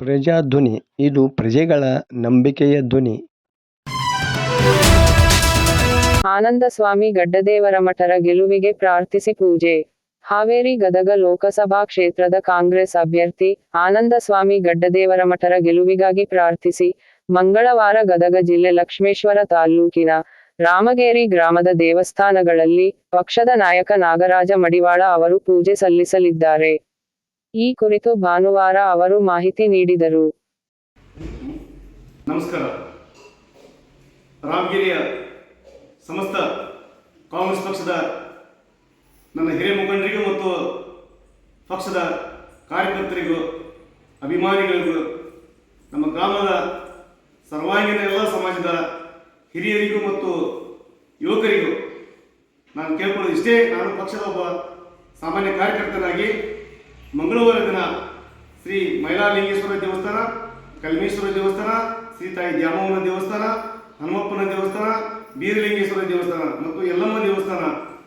ಪ್ರಜಾಧ್ವನಿ, ಇದು ಪ್ರಜೆಗಳ ನಂಬಿಕೆಯ ಧ್ವನಿ. ಆನಂದ ಸ್ವಾಮಿ ಗಡ್ಡದೇವರ ಮಠರ ಗೆಲುವಿಗೆ ಪ್ರಾರ್ಥಿಸಿ ಪೂಜೆ. ಹಾವೇರಿ ಗದಗ ಲೋಕಸಭಾ ಕ್ಷೇತ್ರದ ಕಾಂಗ್ರೆಸ್ ಅಭ್ಯರ್ಥಿ ಆನಂದ ಸ್ವಾಮಿ ಗಡ್ಡದೇವರ ಮಠರ ಗೆಲುವಿಗಾಗಿ ಪ್ರಾರ್ಥಿಸಿ ಮಂಗಳವಾರ ಗದಗ ಜಿಲ್ಲೆ ಲಕ್ಷ್ಮೇಶ್ವರ ತಾಲ್ಲೂಕಿನ ರಾಮಗೇರಿ ಗ್ರಾಮದ ದೇವಸ್ಥಾನಗಳಲ್ಲಿ ಪಕ್ಷದ ನಾಯಕ ನಾಗರಾಜ ಮಡಿವಾಳ ಅವರು ಪೂಜೆ ಸಲ್ಲಿಸಲಿದ್ದಾರೆ. ಈ ಕುರಿತು ಭಾನುವಾರ ಅವರು ಮಾಹಿತಿ ನೀಡಿದರು. ನಮಸ್ಕಾರ. ರಾಮಗಿರಿಯ ಸಮಸ್ತ ಕಾಂಗ್ರೆಸ್ ಪಕ್ಷದ ನನ್ನ ಹಿರಿಯ ಮುಖಂಡರಿಗೂ ಮತ್ತು ಪಕ್ಷದ ಕಾರ್ಯಕರ್ತರಿಗೂ, ಅಭಿಮಾನಿಗಳಿಗೂ, ನಮ್ಮ ಗ್ರಾಮದ ಸರ್ವಾಂಗೀಣ ಎಲ್ಲ ಸಮಾಜದ ಹಿರಿಯರಿಗೂ ಮತ್ತು ಯುವಕರಿಗೂ ನಾನು ಕೇಳ್ಕೊಳ್ಳೋದು ಇಷ್ಟೇ. ನಾನು ಪಕ್ಷದ ಒಬ್ಬ ಸಾಮಾನ್ಯ ಕಾರ್ಯಕರ್ತನಾಗಿ ಮಂಗಳವಾರ ದಿನ ಶ್ರೀ ಮೈಲಾಲಿಂಗೇಶ್ವರ ದೇವಸ್ಥಾನ, ಕಲ್ಮೇಶ್ವರ ದೇವಸ್ಥಾನ, ಶ್ರೀ ತಾಯಿ ದ್ಯಾಮವ್ವನ ದೇವಸ್ಥಾನ, ಹನುಮಪ್ಪನ ದೇವಸ್ಥಾನ, ಬೀರಲಿಂಗೇಶ್ವರ ದೇವಸ್ಥಾನ ಮತ್ತು ಯಲ್ಲಮ್ಮ ದೇವಸ್ಥಾನ,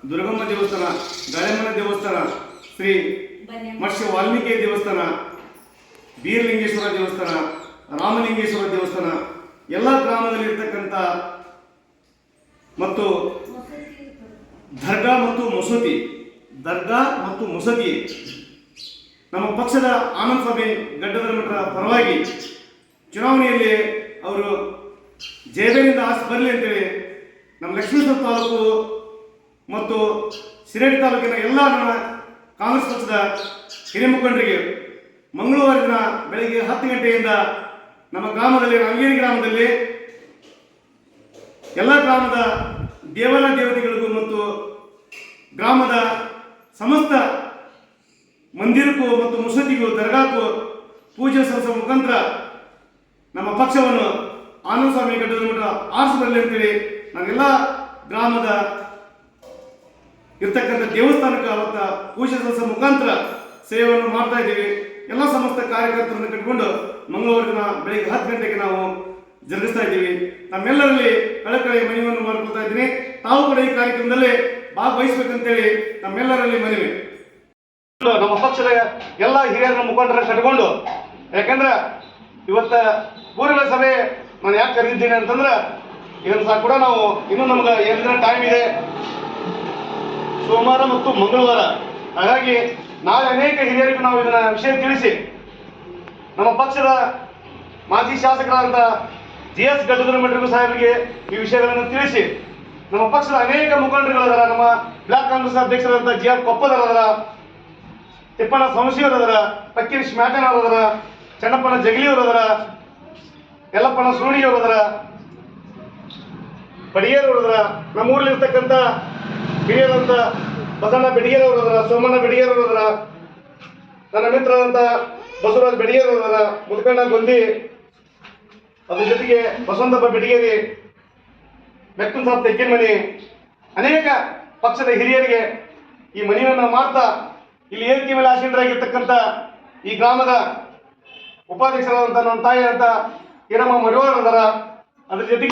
ದುರ್ಗಮ್ಮ ದೇವಸ್ಥಾನ ಗಾಳೆಮ್ಮನ ದೇವಸ್ಥಾನ, ಶ್ರೀ ಮತ್ಸ್ಯ ವಾಲ್ಮೀಕಿ ದೇವಸ್ಥಾನ, ಬೀರಲಿಂಗೇಶ್ವರ ದೇವಸ್ಥಾನ, ರಾಮಲಿಂಗೇಶ್ವರ ದೇವಸ್ಥಾನ, ಎಲ್ಲ ಗ್ರಾಮದಲ್ಲಿರ್ತಕ್ಕಂಥ ಮತ್ತು ದರ್ಗಾ ಮತ್ತು ಮಸೂತಿ, ದರ್ಗಾ ಮತ್ತು ಮಸೂತಿ ನಮ್ಮ ಪಕ್ಷದ ಆನಂದ ಸ್ವಾಮಿ ಗಡ್ಡದ ಮಠದ ಪರವಾಗಿ ಚುನಾವಣೆಯಲ್ಲಿ ಅವರು ಜಯದಿಂದ ಆಸೆ ಬರಲಿ ಅಂತೇಳಿ ನಮ್ಮ ಲಕ್ಷ್ಮೀಶ್ವರ ತಾಲೂಕು ಮತ್ತು ಸಿರೇಟ್ ತಾಲೂಕಿನ ಎಲ್ಲ ನಮ್ಮ ಕಾಂಗ್ರೆಸ್ ಪಕ್ಷದ ಹಿರಿಯ ಮುಖಂಡರಿಗೆ ಮಂಗಳವಾರ ದಿನ ಬೆಳಗ್ಗೆ ಹತ್ತು ಗಂಟೆಯಿಂದ ನಮ್ಮ ಗ್ರಾಮದಲ್ಲಿ ರಂಗೇರಿ ಗ್ರಾಮದಲ್ಲಿ ಎಲ್ಲ ಗ್ರಾಮದ ದೇವಾಲಯ ದೇವತೆಗಳಿಗೂ ಮತ್ತು ಗ್ರಾಮದ ಸಮಸ್ತ ಮಂದಿರಕ್ಕೂ ಮತ್ತು ಮುಸದಿಗೂ ದರ್ಗಾಕ್ಕೂ ಪೂಜೆ ಸಲ್ಲಿಸುವ ಮುಖಾಂತರ ನಮ್ಮ ಪಕ್ಷವನ್ನು ಆನಂದ ಸ್ವಾಮಿ ಗಡ್ಡದ ಮಠ ಆರಿಸಬರಲಿ ಅಂತೇಳಿ ನಾವೆಲ್ಲ ಗ್ರಾಮದ ಇರ್ತಕ್ಕಂಥ ದೇವಸ್ಥಾನಕ್ಕೆ ಅವತ್ತ ಪೂಜೆ ಸಲ್ಲಿಸುವ ಮುಖಾಂತರ ಸೇವೆಯನ್ನು ಮಾಡ್ತಾ ಇದ್ದೀವಿ. ಎಲ್ಲ ಸಮಸ್ತ ಕಾರ್ಯಕರ್ತರನ್ನು ಕಟ್ಕೊಂಡು ಮಂಗಳವಾರ ದಿನ ಬೆಳಿಗ್ಗೆ ಹತ್ತು ಗಂಟೆಗೆ ನಾವು ಜರುಗಿಸ್ತಾ ಇದ್ದೀವಿ. ನಮ್ಮೆಲ್ಲರಲ್ಲಿ ಕಳಕಳಿ ಮನವಿಯನ್ನು ಮಾಡ್ಕೊಳ್ತಾ ಇದ್ದೀನಿ. ತಾವು ಕೂಡ ಈ ಕಾರ್ಯಕ್ರಮದಲ್ಲಿ ಭಾಗವಹಿಸ್ಬೇಕಂತೇಳಿ ನಮ್ಮೆಲ್ಲರಲ್ಲಿ ಮನವಿ. ನಮ್ಮ ಪಕ್ಷದ ಎಲ್ಲ ಹಿರಿಯರ ಮುಖಂಡರ ಕಟ್ಕೊಂಡು ಯಾಕಂದ್ರೆ ಇವತ್ತ ಪೂರ್ವ ಸಭೆ ನಾನು ಯಾಕೆ ಕರೆದಿದ್ದೀನಿ ಅಂತಂದ್ರೆ, ಇದನ್ನು ಸಹ ಕೂಡ ನಾವು ಇನ್ನೂ ನಮ್ಗೆ ಎರಡು ಟೈಮ್ ಇದೆ. ಸೋಮವಾರ ಮತ್ತು ಮಂಗಳವಾರ. ಹಾಗಾಗಿ ನಾಳೆ ಅನೇಕ ಹಿರಿಯರಿಗೂ ನಾವು ಇದನ್ನ ವಿಷಯ ತಿಳಿಸಿ, ನಮ್ಮ ಪಕ್ಷದ ಮಾಜಿ ಶಾಸಕರಾದಂಥ ಜಿ ಎಸ್ ಗಡ್ಡದ ಮಠರಿಗೂ ಸಾಹೇಬರಿಗೆ ಈ ವಿಷಯಗಳನ್ನು ತಿಳಿಸಿ, ನಮ್ಮ ಪಕ್ಷದ ಅನೇಕ ಮುಖಂಡರುಗಳದಾರ ನಮ್ಮ ಬ್ಲಾಕ್ ಕಾಂಗ್ರೆಸ್ ಅಧ್ಯಕ್ಷರಾದಂಥ ಜಿ ಆರ್ ಕೊಪ್ಪದವರದಾರ ತಿಪ್ಪಣ್ಣ ಸಂಶಿಯವರು ಅದರ ಪಕ್ಕೀರ್ ಶ್ಮ್ಯಾಟನ್ ಅವರು ಅದರ ಚನ್ನಪ್ಪನ ಜಗಲಿಯವ್ರು ಅದರ ಯಲ್ಲಪ್ಪನ ಸೂಣಿಯವರು ಅದರ ಬಡಿಗೇರವರು ಅದರ ನಮ್ಮ ಊರಲ್ಲಿ ಇರ್ತಕ್ಕಂಥ ಹಿರಿಯರಂತ ಬಸಣ್ಣ ಬೆಡಿಗೇರವರು ಅದರ ಸೋಮಣ್ಣ ಬೆಡಿಗೇರವರು ಅದರ ನನ್ನ ಮಿತ್ರರಂತ ಬಸವರಾಜ್ ಬೆಡಿಗೇರವರು ಅದರ ಮುದ್ಕಣ್ಣ ಗೊಂದಿ, ಅದ್ರ ಜೊತೆಗೆ ಬಸವಂತಪ್ಪ ಬೆಡಿಗೇರಿ, ಮೆಕ್ಕನ್ ಸಾಬ್ ತೆಕ್ಕಿನ ಮನೆ, ಅನೇಕ ಪಕ್ಷದ ಹಿರಿಯರಿಗೆ ಈ ಮನೆಯನ್ನು ಮಾಡ್ತಾ ಇಲ್ಲಿ ಏನ್ ಮೇಲೆ ಆಸೀನರಾಗಿರ್ತಕ್ಕಂಥ ಈ ಗ್ರಾಮದ ಉಪಾಧ್ಯಕ್ಷರಾದಂಥ ನನ್ನ ತಾಯಿ ಅಂತ ಈರಮ್ಮ ಮಡಿವಾಳ್ ಅದರ ಅದ್ರ ಜೊತೆಗೆ